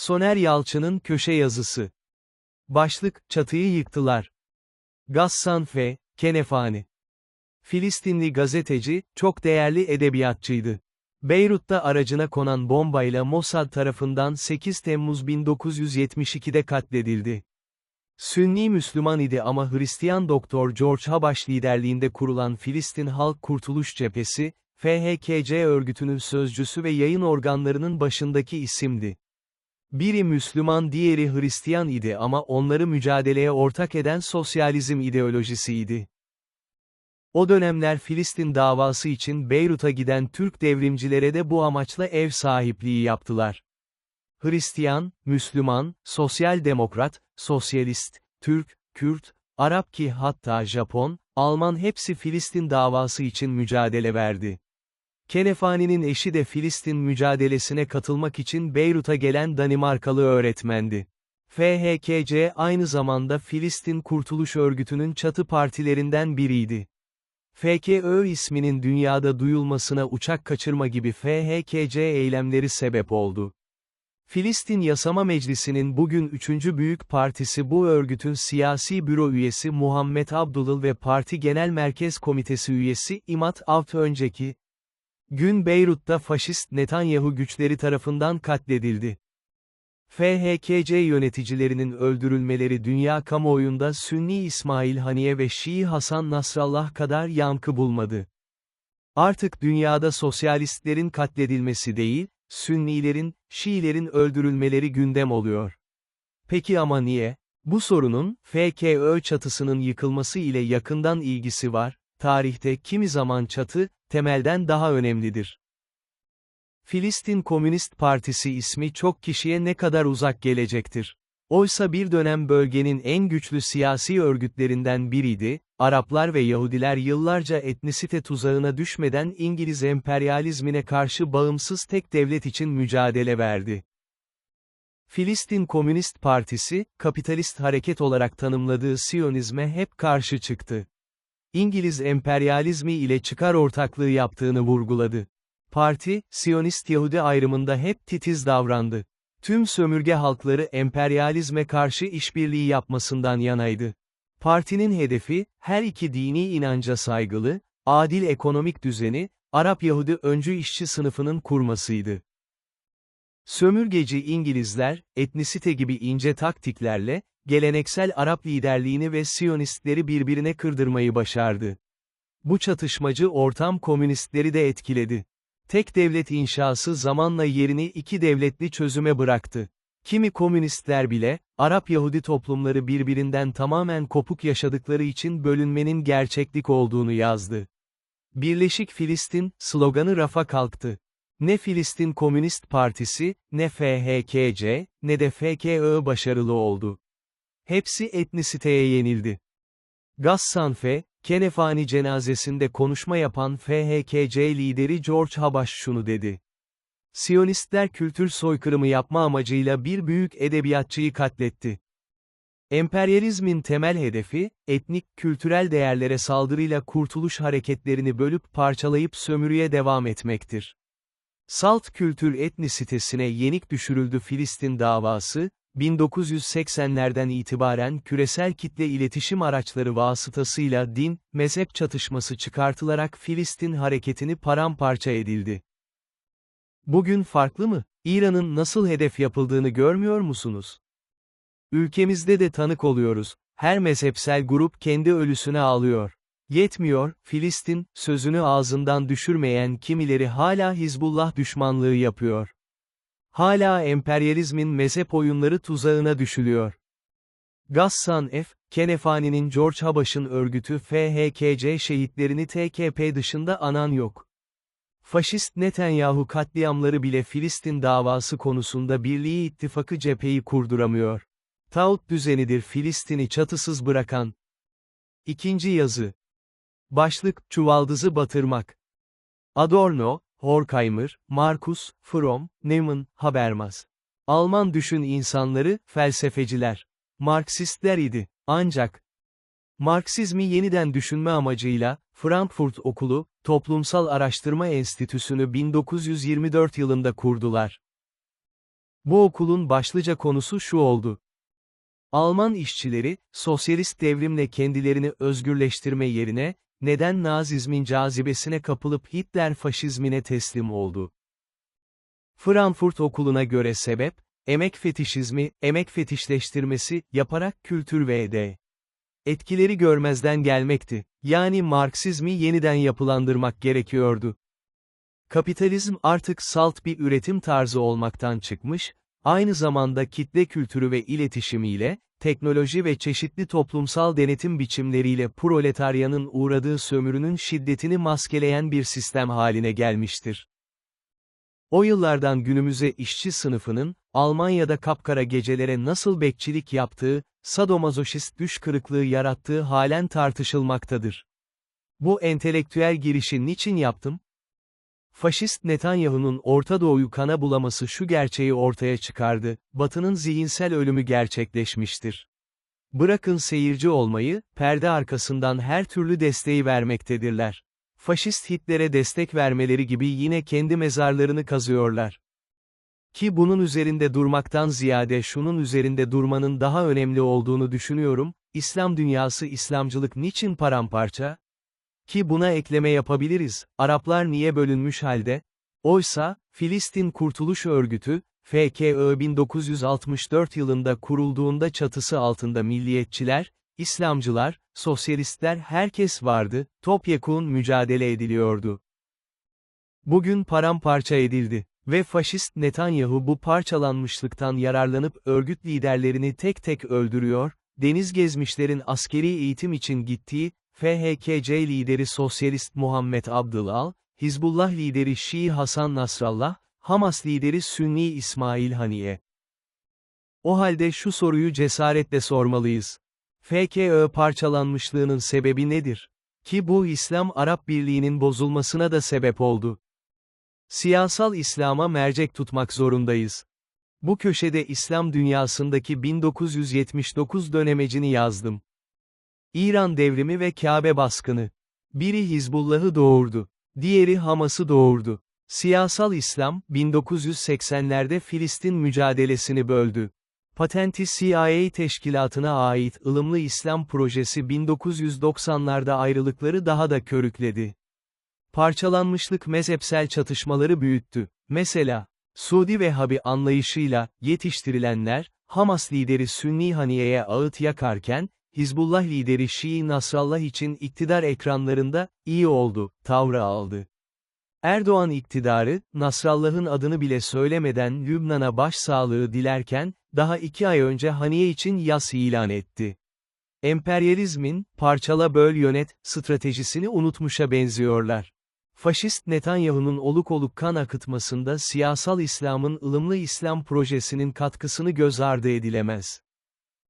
Soner Yalçın'ın köşe yazısı. Başlık, çatıyı yıktılar. Gassan F. Kenefani. Filistinli gazeteci, çok değerli edebiyatçıydı. Beyrut'ta aracına konan bombayla Mossad tarafından 8 Temmuz 1972'de katledildi. Sünni Müslüman idi ama Hristiyan doktor George Habash liderliğinde kurulan Filistin Halk Kurtuluş Cephesi, FHKC örgütünün sözcüsü ve yayın organlarının başındaki isimdi. Biri Müslüman diğeri Hristiyan idi ama onları mücadeleye ortak eden sosyalizm ideolojisiydi. O dönemler Filistin davası için Beyrut'a giden Türk devrimcilere de bu amaçla ev sahipliği yaptılar. Hristiyan, Müslüman, Sosyal Demokrat, Sosyalist, Türk, Kürt, Arap ki hatta Japon, Alman hepsi Filistin davası için mücadele verdi. Kenefani'nin eşi de Filistin mücadelesine katılmak için Beyrut'a gelen Danimarkalı öğretmendi. FHKC aynı zamanda Filistin Kurtuluş Örgütü'nün çatı partilerinden biriydi. FKÖ isminin dünyada duyulmasına uçak kaçırma gibi FHKC eylemleri sebep oldu. Filistin Yasama Meclisi'nin bugün üçüncü büyük partisi bu örgütün siyasi büro üyesi Muhammed Abdullah ve parti genel merkez komitesi üyesi İmat Avt önceki gün Beyrut'ta faşist Netanyahu güçleri tarafından katledildi. FHKC yöneticilerinin öldürülmeleri dünya kamuoyunda Sünni İsmail Haniye ve Şii Hasan Nasrallah kadar yankı bulmadı. Artık dünyada sosyalistlerin katledilmesi değil, Sünnilerin, Şiilerin öldürülmeleri gündem oluyor. Peki ama niye? Bu sorunun, FKÖ çatısının yıkılması ile yakından ilgisi var, tarihte kimi zaman çatı, temelden daha önemlidir. Filistin Komünist Partisi ismi çok kişiye ne kadar uzak gelecektir. Oysa bir dönem bölgenin en güçlü siyasi örgütlerinden biriydi, Araplar ve Yahudiler yıllarca etnisite tuzağına düşmeden İngiliz emperyalizmine karşı bağımsız tek devlet için mücadele verdi. Filistin Komünist Partisi, kapitalist hareket olarak tanımladığı Siyonizme hep karşı çıktı. İngiliz emperyalizmi ile çıkar ortaklığı yaptığını vurguladı. Parti, Siyonist Yahudi ayrımında hep titiz davrandı. Tüm sömürge halkları emperyalizme karşı işbirliği yapmasından yanaydı. Partinin hedefi, her iki dini inanca saygılı, adil ekonomik düzeni, Arap-Yahudi öncü işçi sınıfının kurmasıydı. Sömürgeci İngilizler, etnisite gibi ince taktiklerle, geleneksel Arap liderliğini ve Siyonistleri birbirine kırdırmayı başardı. Bu çatışmacı ortam komünistleri de etkiledi. Tek devlet inşası zamanla yerini iki devletli çözüme bıraktı. Kimi komünistler bile, Arap-Yahudi toplumları birbirinden tamamen kopuk yaşadıkları için bölünmenin gerçeklik olduğunu yazdı. Birleşik Filistin, sloganı rafa kalktı. Ne Filistin Komünist Partisi, ne FHKC, ne de FKÖ başarılı oldu. Hepsi etnisiteye yenildi. Gassanfe, Kenefani cenazesinde konuşma yapan FHKC lideri George Habash şunu dedi. Siyonistler kültür soykırımı yapma amacıyla bir büyük edebiyatçıyı katletti. Emperyalizmin temel hedefi, etnik, kültürel değerlere saldırıyla kurtuluş hareketlerini bölüp parçalayıp sömürüye devam etmektir. Salt kültür etnisitesine yenik düşürüldü Filistin davası, 1980'lerden itibaren küresel kitle iletişim araçları vasıtasıyla din, mezhep çatışması çıkartılarak Filistin hareketini paramparça edildi. Bugün farklı mı? İran'ın nasıl hedef yapıldığını görmüyor musunuz? Ülkemizde de tanık oluyoruz. Her mezhepsel grup kendi ölüsüne ağlıyor. Yetmiyor, Filistin, sözünü ağzından düşürmeyen kimileri hala Hizbullah düşmanlığı yapıyor. Hala emperyalizmin mezhep oyunları tuzağına düşülüyor. Gassan F., Kenefani'nin George Habash'ın örgütü FHKC şehitlerini TKP dışında anan yok. Faşist Netanyahu katliamları bile Filistin davası konusunda Birliği ittifakı cepheyi kurduramıyor. Taut düzenidir Filistin'i çatısız bırakan. İkinci yazı. Başlık, çuvaldızı batırmak. Adorno, Horkheimer, Markus, Fromm, Neumann, Habermas. Alman düşün insanları, felsefeciler. Marksistler idi. Ancak, Marksizmi yeniden düşünme amacıyla, Frankfurt Okulu, Toplumsal Araştırma Enstitüsü'nü 1924 yılında kurdular. Bu okulun başlıca konusu şu oldu. Alman işçileri, sosyalist devrimle kendilerini özgürleştirme yerine, neden Nazizmin cazibesine kapılıp Hitler faşizmine teslim oldu? Frankfurt okuluna göre sebep, emek fetişizmi, emek fetişleştirmesi, yaparak kültür ve etkileri görmezden gelmekti. Yani Marksizmi yeniden yapılandırmak gerekiyordu. Kapitalizm artık salt bir üretim tarzı olmaktan çıkmış, aynı zamanda kitle kültürü ve iletişimiyle, teknoloji ve çeşitli toplumsal denetim biçimleriyle proletaryanın uğradığı sömürünün şiddetini maskeleyen bir sistem haline gelmiştir. O yıllardan günümüze işçi sınıfının, Almanya'da kapkara gecelere nasıl bekçilik yaptığı, sadomazoşist düş kırıklığı yarattığı halen tartışılmaktadır. Bu entelektüel girişi niçin yaptım? Faşist Netanyahu'nun Orta Doğu'yu kana bulaması şu gerçeği ortaya çıkardı, Batı'nın zihinsel ölümü gerçekleşmiştir. Bırakın seyirci olmayı, perde arkasından her türlü desteği vermektedirler. Faşist Hitler'e destek vermeleri gibi yine kendi mezarlarını kazıyorlar. Ki bunun üzerinde durmaktan ziyade şunun üzerinde durmanın daha önemli olduğunu düşünüyorum, İslam dünyası İslamcılık niçin paramparça? Ki buna ekleme yapabiliriz, Araplar niye bölünmüş halde? Oysa, Filistin Kurtuluş Örgütü, FKÖ 1964 yılında kurulduğunda çatısı altında milliyetçiler, İslamcılar, sosyalistler herkes vardı, topyekun mücadele ediliyordu. Bugün paramparça edildi. Ve faşist Netanyahu bu parçalanmışlıktan yararlanıp örgüt liderlerini tek tek öldürüyor, deniz gezmişlerin askeri eğitim için gittiği, FHKC lideri Sosyalist Muhammed Abdülal, Hizbullah lideri Şii Hasan Nasrallah, Hamas lideri Sünni İsmail Haniye. O halde şu soruyu cesaretle sormalıyız. FKÖ parçalanmışlığının sebebi nedir? Ki bu İslam-Arap Birliği'nin bozulmasına da sebep oldu. Siyasal İslam'a mercek tutmak zorundayız. Bu köşede İslam dünyasındaki 1979 dönemecini yazdım. İran devrimi ve Kabe baskını. Biri Hizbullah'ı doğurdu. Diğeri Hamas'ı doğurdu. Siyasal İslam, 1980'lerde Filistin mücadelesini böldü. Patenti CIA teşkilatına ait ılımlı İslam projesi 1990'larda ayrılıkları daha da körükledi. Parçalanmışlık mezhepsel çatışmaları büyüttü. Mesela, Suudi Vehhabi anlayışıyla, yetiştirilenler, Hamas lideri Sünni Haniye'ye ağıt yakarken, Hizbullah lideri Şii Nasrallah için iktidar ekranlarında, iyi oldu, tavrı aldı. Erdoğan iktidarı, Nasrallah'ın adını bile söylemeden Lübnan'a başsağlığı dilerken, daha iki ay önce Haniye için yas ilan etti. Emperyalizmin, parçala böl yönet, stratejisini unutmuşa benziyorlar. Faşist Netanyahu'nun oluk oluk kan akıtmasında siyasal İslam'ın ılımlı İslam projesinin katkısını göz ardı edilemez.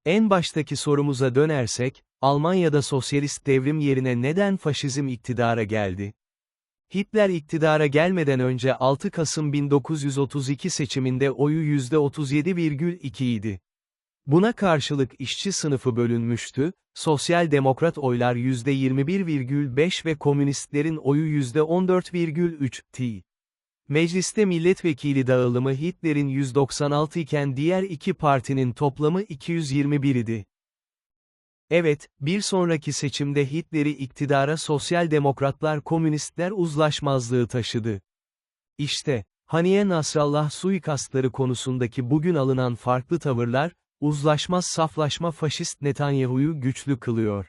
En baştaki sorumuza dönersek, Almanya'da sosyalist devrim yerine neden faşizm iktidara geldi? Hitler iktidara gelmeden önce 6 Kasım 1932 seçiminde oyu %37,2 idi. Buna karşılık işçi sınıfı bölünmüştü, sosyal demokrat oylar %21,5 ve komünistlerin oyu %14,3'ti. Mecliste milletvekili dağılımı Hitler'in 196 iken diğer iki partinin toplamı 221 idi. Evet, bir sonraki seçimde Hitler'i iktidara sosyal demokratlar komünistler uzlaşmazlığı taşıdı. İşte, Haniye Nasrallah suikastları konusundaki bugün alınan farklı tavırlar, uzlaşmaz saflaşma faşist Netanyahu'yu güçlü kılıyor.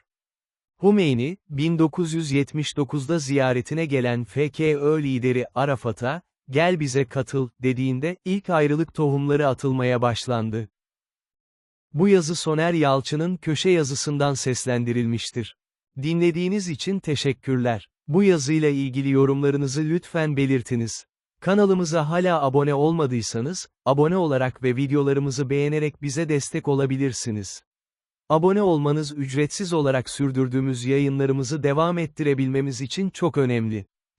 Humeyni, 1979'da ziyaretine gelen FKÖ lideri Arafat'a, gel bize katıl, dediğinde, ilk ayrılık tohumları atılmaya başlandı. Bu yazı Soner Yalçın'ın köşe yazısından seslendirilmiştir. Dinlediğiniz için teşekkürler. Bu yazıyla ilgili yorumlarınızı lütfen belirtiniz. Kanalımıza hala abone olmadıysanız, abone olarak ve videolarımızı beğenerek bize destek olabilirsiniz. Abone olmanız ücretsiz olarak sürdürdüğümüz yayınlarımızı devam ettirebilmemiz için çok önemli.